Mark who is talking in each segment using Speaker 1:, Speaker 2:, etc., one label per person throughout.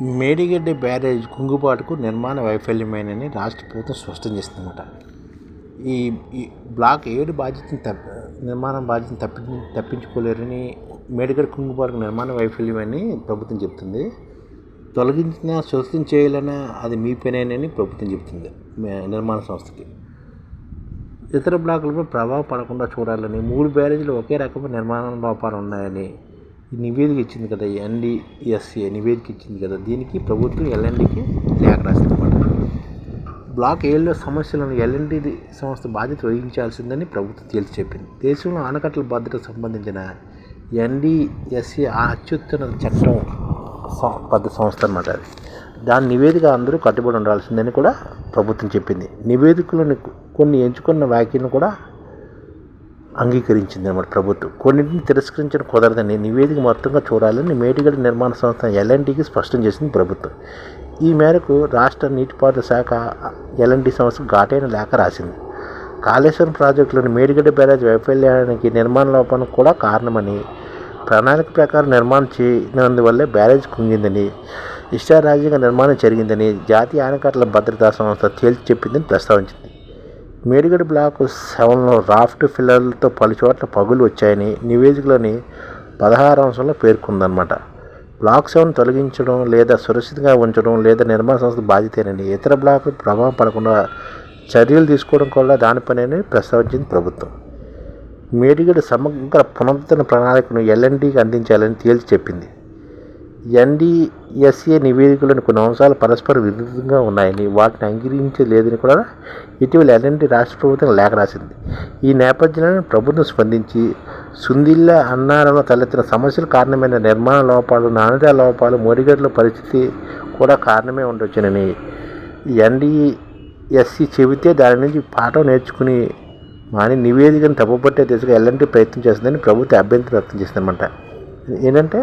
Speaker 1: Medigadda barrage కుంగుబాటుకు నిర్మాణ వైఫల్యమేనని రాష్ట్ర ప్రభుత్వం స్పష్టం చేసిందన్నమాట. ఈ ఈ బ్లాక్ ఏడు బాధ్యతను తప్ప నిర్మాణం బాధ్యతను తప్పి తప్పించుకోలేరని మేడిగడ్డ కుంగుబాటుకు నిర్మాణ వైఫల్యమని ప్రభుత్వం చెప్తుంది. తొలగించిన స్వస్థం చేయాలన్నా అది మీ పనేనని ప్రభుత్వం చెప్తుంది నిర్మాణ సంస్థకి. ఇతర బ్లాకులపై ప్రభావం పడకుండా చూడాలని మూడు బ్యారేజీలు ఒకే రకమైన నిర్మాణ లోపాలు ఉన్నాయని నివేదిక ఇచ్చింది కదా ఎన్డిఎస్ఏ నివేదిక ఇచ్చింది కదా దీనికి ప్రభుత్వం ఎల్ఎన్డికి లేఖ రాసిందన్నమాట. బ్లాక్ ఏళ్ళలో సమస్యలను ఎల్ఎన్డి సంస్థ బాధ్యత వహించాల్సిందని ప్రభుత్వం తేల్చి చెప్పింది. దేశంలో ఆనకట్టల భద్రతకు సంబంధించిన ఎన్డిఎస్ఏ ఆ అత్యుత్తమ చట్టం పెద్ద సంస్థ అనమాట అది. దాని నివేదిక అందరూ కట్టుబడి ఉండాల్సిందని కూడా ప్రభుత్వం చెప్పింది. నివేదికలను కొన్ని ఎంచుకున్న వ్యాఖ్యలను కూడా అంగీకరించింది అనమాట ప్రభుత్వం. కొన్నింటిని తిరస్కరించడం కుదరదని నివేదిక మొత్తంగా చూడాలని మేటిగడ్డ నిర్మాణ సంస్థ ఎల్ఎన్టీకి స్పష్టం చేసింది ప్రభుత్వం. ఈ మేరకు రాష్ట్ర నీటిపారుదల శాఖ ఎల్ఎన్టీ సంస్థకు ఘాటైన లేఖ రాసింది. కాళేశ్వరం ప్రాజెక్టులోని మేడిగడ్డ బ్యారేజ్ వైఫల్యానికి నిర్మాణ లోపం కూడా కారణమని ప్రణాళిక ప్రకారం నిర్మాణం చేయనందువల్లే బ్యారేజ్ కుంగిందని ఇష్టారాజ్యంగా నిర్మాణం జరిగిందని జాతీయ ఆనకట్టల భద్రతా సంస్థ తేల్చి చెప్పిందని ప్రస్తావించింది. మేడిగడ్డ బ్లాక్ సెవెన్లో రాఫ్ట్ ఫిల్లర్లతో పలు చోట్ల పగులు వచ్చాయని నివేదికలోని పదహారు అంశంలో పేర్కొందన్నమాట. బ్లాక్ సెవెన్ తొలగించడం లేదా సురక్షితంగా ఉంచడం లేదా నిర్మాణ సంస్థ బాధ్యతేనని ఇతర బ్లాకులు ప్రభావం పడకుండా చర్యలు తీసుకోవడం కూడా దానిపైనే ప్రస్తావించింది ప్రభుత్వం. మేడిగడ్డ సమగ్ర పునరుద్ధరణ ప్రణాళికను ఎల్ఎన్డీకి అందించాలని తేల్చి చెప్పింది. ఎన్డీఎస్ఏ నివేదికలోని కొన్ని అంశాలు పరస్పర విరుద్ధంగా ఉన్నాయని వాటిని అంగీకరించలేదని కూడా ఇటీవల ఎల్ఎన్డి రాష్ట్ర ప్రభుత్వం లేఖ రాసింది. ఈ నేపథ్యంలో ప్రభుత్వం స్పందించి సుందిల్ల అన్నారంలో తలెత్తిన సమస్యల కారణమైన నిర్మాణ లోపాలు నాణ్యత లోపాలు మోడిగడ్ల పరిస్థితి కూడా కారణమే ఉండొచ్చునని ఎన్డీఎస్సి చెబితే దాని నుంచి పాఠం నేర్చుకుని మాని నివేదికను తప్పుపట్టే దిశగా ఎలాంటి ప్రయత్నం చేస్తుందని ప్రభుత్వం అభ్యంతరం వ్యక్తం చేసిందనమాట ఏంటంటే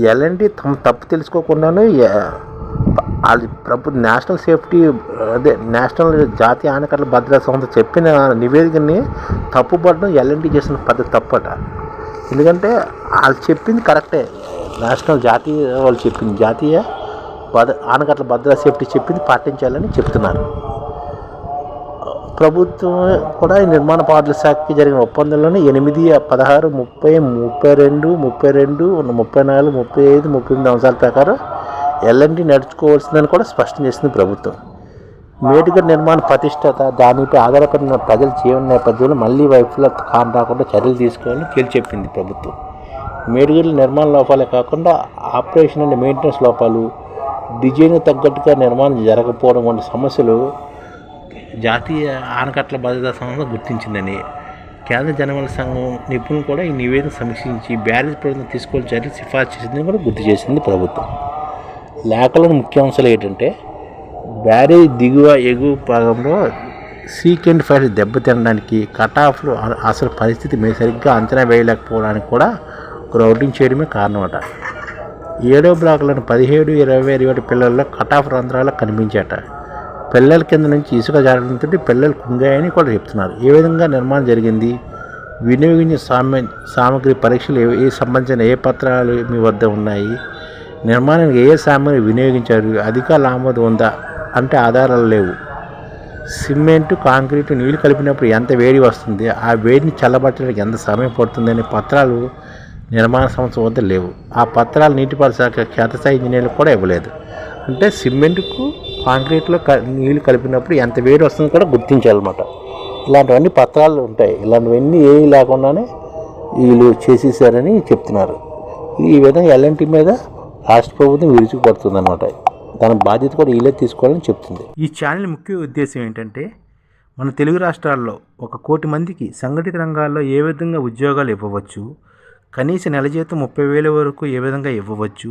Speaker 1: ఎలాంటి తమ తప్పు తెలుసుకోకుండానే ఎ- ప్రభు నేషనల్ సేఫ్టీ అదే నేషనల్ జాతీయ ఆనకట్ల భద్రతా సంస్థ చెప్పిన నివేదికని తప్పుపడడం ఎల్ఎన్టీ చేసిన పద్ధతి తప్పట. ఎందుకంటే వాళ్ళు చెప్పింది కరెక్టే. నేషనల్ జాతీయ వాళ్ళు చెప్పింది జాతీయ భద్ర ఆనకట్ల భద్రతా సేఫ్టీ చెప్పింది పాటించాలని చెప్తున్నారు. ప్రభుత్వం కూడా ఈ నిర్మాణ పాటల శాఖకి జరిగిన ఒప్పందంలోనే ఎనిమిది పదహారు ముప్పై ముప్పై రెండు ముప్పై రెండు ముప్పై నాలుగు ముప్పై ఐదు ముప్పై ఎనిమిది అంశాల ప్రకారం ఎల్ఎన్టీ నడుచుకోవాల్సిందని కూడా స్పష్టం చేసింది ప్రభుత్వం. మేడిగడ్ నిర్మాణ ప్రతిష్టత దానిపై ఆధారపడిన ప్రజల జీవన నేపథ్యంలో మళ్ళీ వైపుల కాని రాకుండా చర్యలు తీసుకోవాలని తేల్చి చెప్పింది ప్రభుత్వం. మేడిగడ్ల నిర్మాణ లోపాలే కాకుండా ఆపరేషన్ అండ్ మెయింటెనెన్స్ లోపాలు డిజైన్ తగ్గట్టుగా నిర్మాణం జరగకపోవడం వంటి సమస్యలు జాతీయ ఆనకట్ల భద్రతా సంస్థ గుర్తించిందని కేంద్ర జనవల సంఘం నిపుణులు కూడా ఈ నివేదిక సమీక్షించి బ్యారేజ్ ప్రభుత్వం తీసుకోవాలని చర్యలు సిఫార్సు చేసిందని కూడా గుర్తు చేసింది ప్రభుత్వం. లేఖలోని ముఖ్యాంశాలు ఏంటంటే బ్యారేజ్ దిగువ ఎగువ భాగంలో సీకెండ్ ఫైర్ దెబ్బతినడానికి కట్ ఆఫ్లు అసలు పరిస్థితి మేము సరిగ్గా అంచనా వేయలేకపోవడానికి కూడా గ్రౌండింగ్ చేయడమే కారణమట. ఏడో బ్లాక్లను పదిహేడు ఇరవై ఇరవై పిల్లల్లో కట్ ఆఫ్ రంధ్రాలు కనిపించాట. పిల్లల కింద నుంచి ఇసుక జారడంతో పిల్లలు కుంగాయని కూడా చెప్తున్నారు. ఏ విధంగా నిర్మాణం జరిగింది? వినియోగించిన సామ్య సామగ్రి పరీక్షలు ఏ ఏ సంబంధించిన ఏ పత్రాలు మీ వద్ద ఉన్నాయి? నిర్మాణానికి ఏ సామగ్రి వినియోగించారు? అధికారుల ఆమోదం ఉందా? అంటే ఆధారాలు లేవు. సిమెంట్ కాంక్రీట్ నీళ్ళు కలిపినప్పుడు ఎంత వేడి వస్తుంది? ఆ వేడిని చల్లబట్టడానికి ఎంత సమయం పడుతుందనే పత్రాలు నిర్మాణ సంస్థ వద్ద లేవు. ఆ పత్రాలు నీటిపారుదల శాఖ క్షేత్రస్థాయి ఇంజనీర్లకు కూడా ఇవ్వలేదు. అంటే సిమెంట్కు కాంక్రీట్లో క నీళ్ళు కలిపినప్పుడు ఎంత వేడి వస్తుందో కూడా గుర్తించాలన్నమాట. ఇలాంటివన్నీ పత్రాలు ఉంటాయి. ఇలాంటివన్నీ ఏమీ లేకుండానే వీళ్ళు చేసేసారని చెప్తున్నారు. ఈ విధంగా ఎల్ఎన్టీ మీద రాష్ట్ర ప్రభుత్వం విరుచుకుపడుతుంది అనమాట దాని బాధ్యత కూడా వీళ్ళే తీసుకోవాలని చెప్తుంది.
Speaker 2: ఈ ఛానల్ ముఖ్య ఉద్దేశం ఏంటంటే మన తెలుగు రాష్ట్రాల్లో ఒక కోటి మందికి సంఘటిత రంగాల్లో ఏ విధంగా ఉద్యోగాలు ఇవ్వవచ్చు కనీస నెల జీతం ముప్పై వేల వరకు ఏ విధంగా ఇవ్వవచ్చు